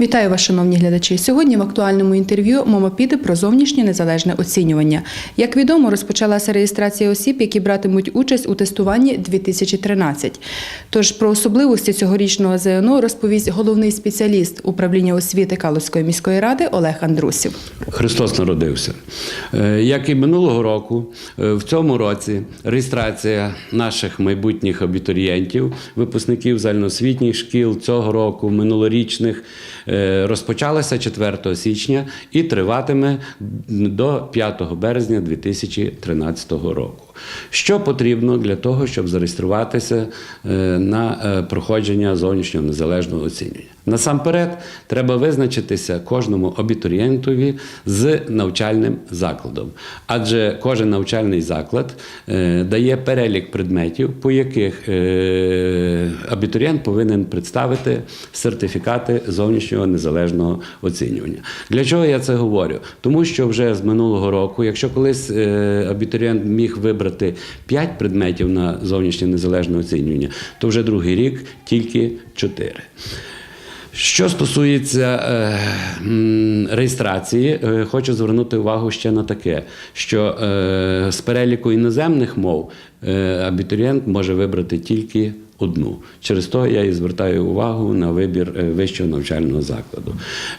Вітаю вас, шановні глядачі. Сьогодні в актуальному інтерв'ю мова піде про зовнішнє незалежне оцінювання. Як відомо, розпочалася реєстрація осіб, які братимуть участь у тестуванні 2013. Тож про особливості цьогорічного ЗНО розповість головний спеціаліст управління освіти Калузької міської ради Олег Андрусів. Христос народився. Е, Як і минулого року, е, в цьому році реєстрація наших майбутніх абітурієнтів, випускників загальноосвітніх шкіл цього року, минулорічних, розпочалася 4 січня і триватиме до 5 березня 2013 року. Що потрібно для того, щоб зареєструватися е, на е, проходження зовнішнього незалежного оцінювання? Насамперед, треба визначитися кожному абітурієнтові з навчальним закладом, адже кожен навчальний заклад е, дає перелік предметів, по яких абітурієнт повинен представити сертифікати зовнішнього незалежного оцінювання. Для чого я це говорю? Тому що вже з минулого року, якщо колись абітурієнт міг вибрати 5 предметів на зовнішнє незалежне оцінювання, то вже другий рік тільки 4. Що стосується е, реєстрації, е, хочу звернути увагу ще на таке, що е, з переліку іноземних мов абітурієнт може вибрати тільки одну. Через то я і звертаю увагу на вибір е, вищого навчального закладу.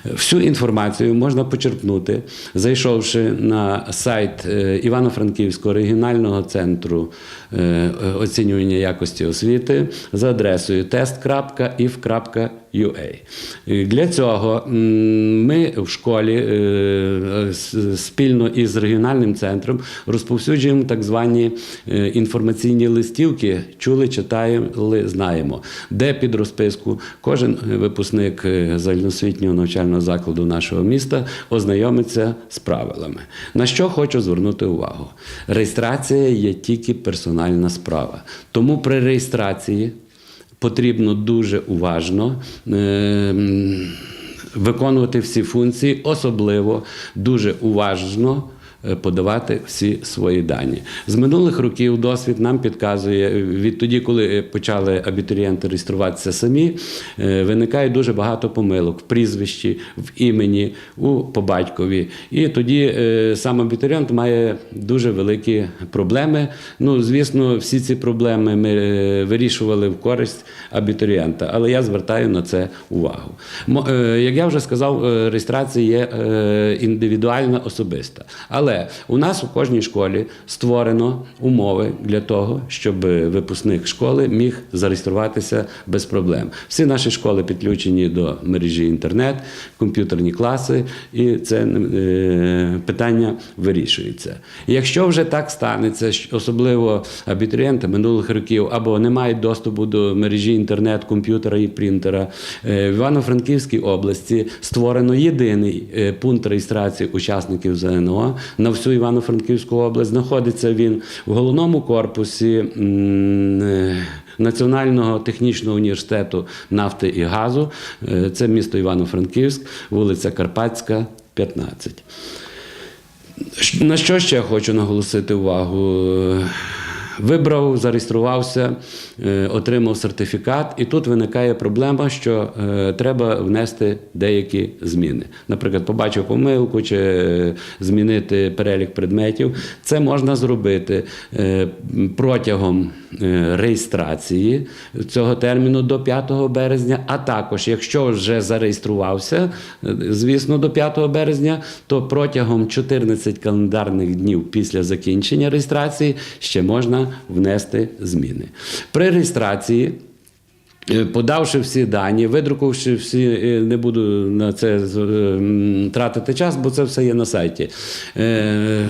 Всю інформацію можна почерпнути, зайшовши на сайт е, Івано-Франківського регіонального центру е, оцінювання якості освіти за адресою test.if.ua. Е, Для цього ми в школі е, спільно із регіональним центром розповсюджуємо так звані е, інформаційні листівки. Чули, читали, знаємо, де під розписку кожен випускник е, загальноосвітнього навчального закладу нашого міста ознайомиться з правилами. На що хочу звернути увагу? Реєстрація є тільки персональна справа. Тому при реєстрації потрібно дуже уважно. е, Виконувати всі функції, особливо дуже уважно подавати всі свої дані. З минулих років досвід нам підказує, е, відтоді, коли е, почали абітурієнти реєструватися самі, е, виникає дуже багато помилок в прізвищі, в імені, у по батькові. І тоді е, сам абітурієнт має дуже великі проблеми. Ну, звісно, всі ці проблеми ми е, вирішували в користь абітурієнта, але я звертаю на це увагу. Е, Як я вже сказав, е, реєстрація є е, індивідуальна особиста. Але у нас у кожній школі створено умови для того, щоб випускник школи міг зареєструватися без проблем. Всі наші школи підключені до мережі інтернет, комп'ютерні класи, і це е, питання вирішується. Якщо вже так станеться, особливо абітурієнти минулих років або не мають доступу до мережі інтернет, комп'ютера і принтера, е, в Івано-Франківській області створено єдиний е, пункт реєстрації учасників ЗНО на всю Івано-Франківську область. Знаходиться він в головному корпусі. е, Національного технічного університету нафти і газу, Е, це місто Івано-Франківськ, вулиця Карпатська, 15. На що ще я хочу наголосити увагу? Вибрав, зареєструвався, е, отримав сертифікат, і тут виникає проблема, що е, треба внести деякі зміни. Наприклад, побачив помилку чи е, змінити перелік предметів. Це можна зробити протягом реєстрації цього терміну до 5 березня, а також, якщо вже зареєструвався, звісно, до 5 березня, то протягом 14 календарних днів після закінчення реєстрації ще можна внести зміни. При реєстрації Подавши всі дані, видрукувавши всі, е, не буду на це е, тратити час, бо це все є на сайті. Е,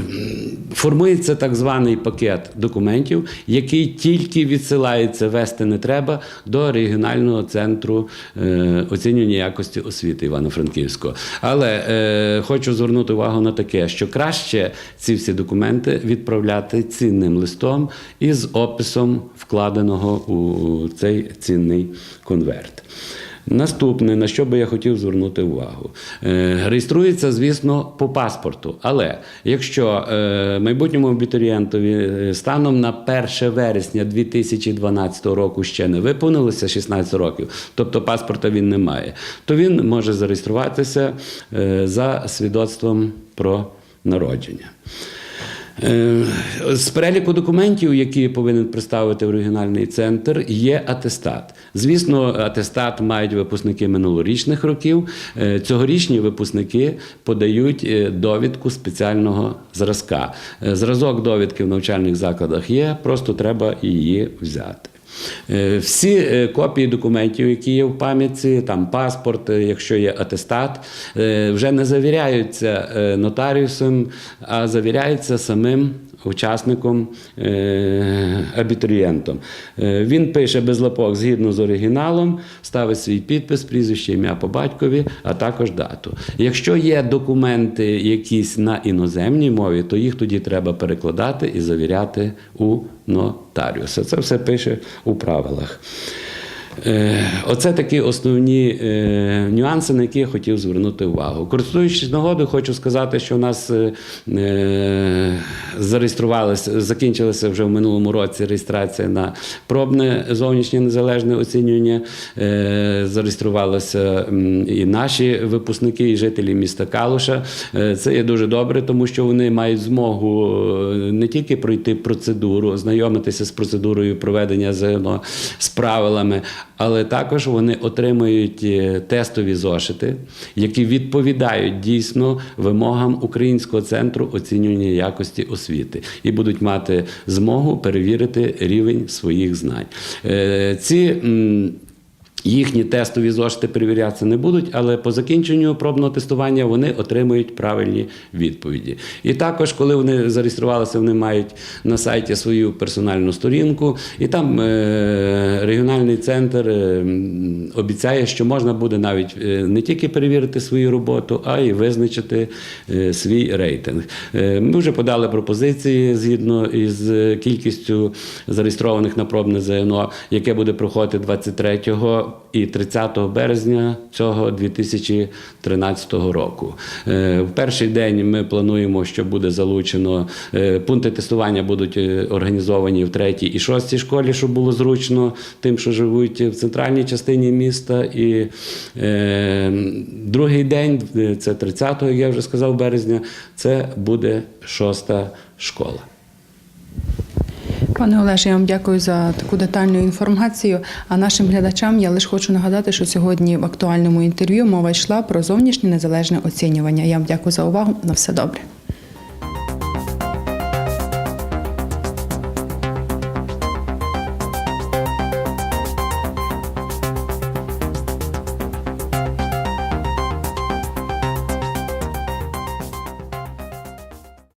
Формується так званий пакет документів, який тільки відсилається, вести не треба до регіонального центру е, оцінювання якості освіти Івано-Франківського. Але е, хочу звернути увагу на таке, що краще ці всі документи відправляти цінним листом із описом вкладеного у цей цінний конверт. Наступне, на що би я хотів звернути увагу, Е, реєструється, звісно, по паспорту. Але якщо е, майбутньому абітурієнтові е, станом на 1 вересня 2012 року ще не виповнилося 16 років, тобто паспорта він не має, то він може зареєструватися за свідоцтвом про народження. Е, З переліку документів, які повинен представити оригінальний центр, є атестат. Звісно, атестат мають випускники минулорічних років. Е, Цьогорічні випускники подають е, довідку спеціального зразка. Зразок довідки в навчальних закладах є, просто треба її взяти. Е, Всі е, копії документів, які є в пам'ятці, там паспорт, е, якщо є атестат, вже не завіряються нотаріусом, а завіряються самим учасником е, абітурієнтом. Е, Він пише без лапок згідно з оригіналом, ставить свій підпис, прізвище, ім'я по батькові, а також дату. Якщо є документи якісь на іноземній мові, то їх тоді треба перекладати і завіряти у нотаріуса. Це все пише у правилах. Е, Оце такі основні е, нюанси, на які я хотів звернути увагу. Користуючись нагодою, хочу сказати, що у нас е, зареєструвалися, закінчилася вже в минулому році реєстрація на пробне зовнішнє незалежне оцінювання. Зареєструвалися і наші випускники, і жителі міста Калуша. Це є дуже добре, тому що вони мають змогу не тільки пройти процедуру, ознайомитися з процедурою проведення ЗНО, з правилами, але також вони отримують е, тестові зошити, які відповідають дійсно вимогам Українського центру оцінювання якості освіти і будуть мати змогу перевірити рівень своїх знань. Е, Ці Їхні тестові зошити перевірятися не будуть, але по закінченню пробного тестування вони отримують правильні відповіді. І також, коли вони зареєструвалися, вони мають на сайті свою персональну сторінку, і там е, регіональний центр е, обіцяє, що можна буде навіть е, не тільки перевірити свою роботу, а й визначити свій рейтинг. Ми вже подали пропозиції згідно із кількістю зареєстрованих на пробне ЗНО, яке буде проходити 23 і 30 березня цього 2013 року. Е, В перший день ми плануємо, що буде залучено е, пункти тестування будуть е, організовані в третій і шостій школі, щоб було зручно тим, що живуть в центральній частині міста. І другий день, це 30, як я вже сказав, березня, це буде шоста школа. Пане Олеже, я вам дякую за таку детальну інформацію. А нашим глядачам я лише хочу нагадати, що сьогодні в актуальному інтерв'ю мова йшла про зовнішнє незалежне оцінювання. Я вам дякую за увагу. На все добре.